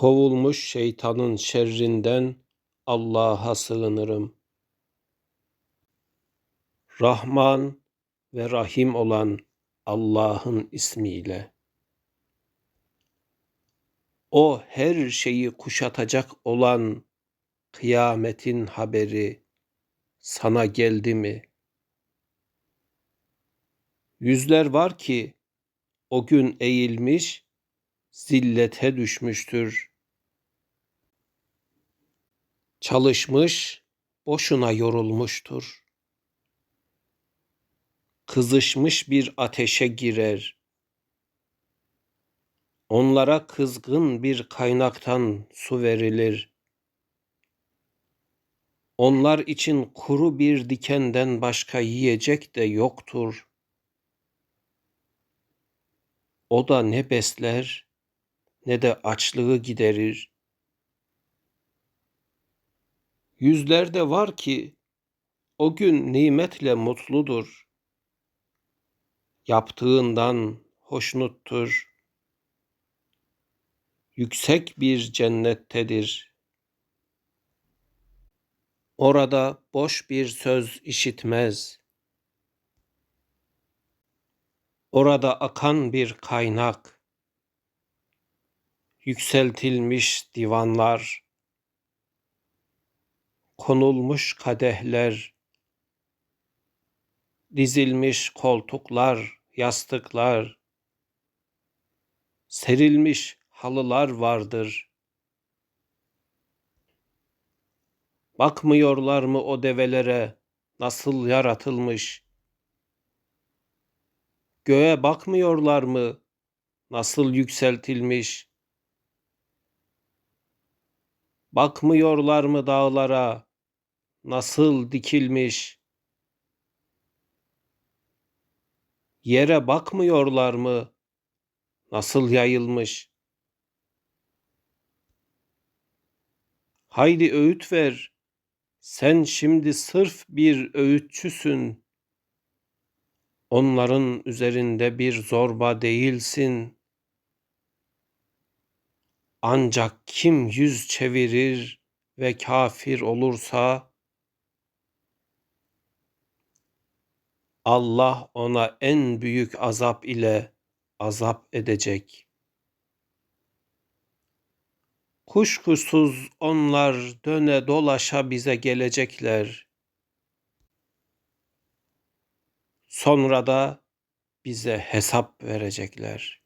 Kovulmuş şeytanın şerrinden Allah'a sığınırım. Rahman ve Rahim olan Allah'ın ismiyle. O her şeyi kuşatacak olan kıyametin haberi sana geldi mi? Yüzler var ki o gün eğilmiş, zillete düşmüştür. Çalışmış, boşuna yorulmuştur. Kızışmış bir ateşe girer. Onlara kızgın bir kaynaktan su verilir. Onlar için kuru bir dikenden başka yiyecek de yoktur. O da ne besler ne de açlığı giderir. Yüzler de var ki o gün nimetle mutludur. Yaptığından hoşnuttur. Yüksek bir cennettedir. Orada boş bir söz işitmez. Orada akan bir kaynak, yükseltilmiş divanlar, konulmuş kadehler, dizilmiş koltuklar, yastıklar, serilmiş halılar vardır. Bakmıyorlar mı o develere nasıl yaratılmış? Göğe bakmıyorlar mı nasıl yükseltilmiş? Bakmıyorlar mı dağlara nasıl dikilmiş? Yere bakmıyorlar mı nasıl yayılmış? Haydi öğüt ver. Sen şimdi sırf bir öğütçüsün. Onların üzerinde bir zorba değilsin. Ancak kim yüz çevirir ve kafir olursa Allah ona en büyük azap ile azap edecek. Kuşkusuz onlar döne dolaşa bize gelecekler. Sonra da bize hesap verecekler.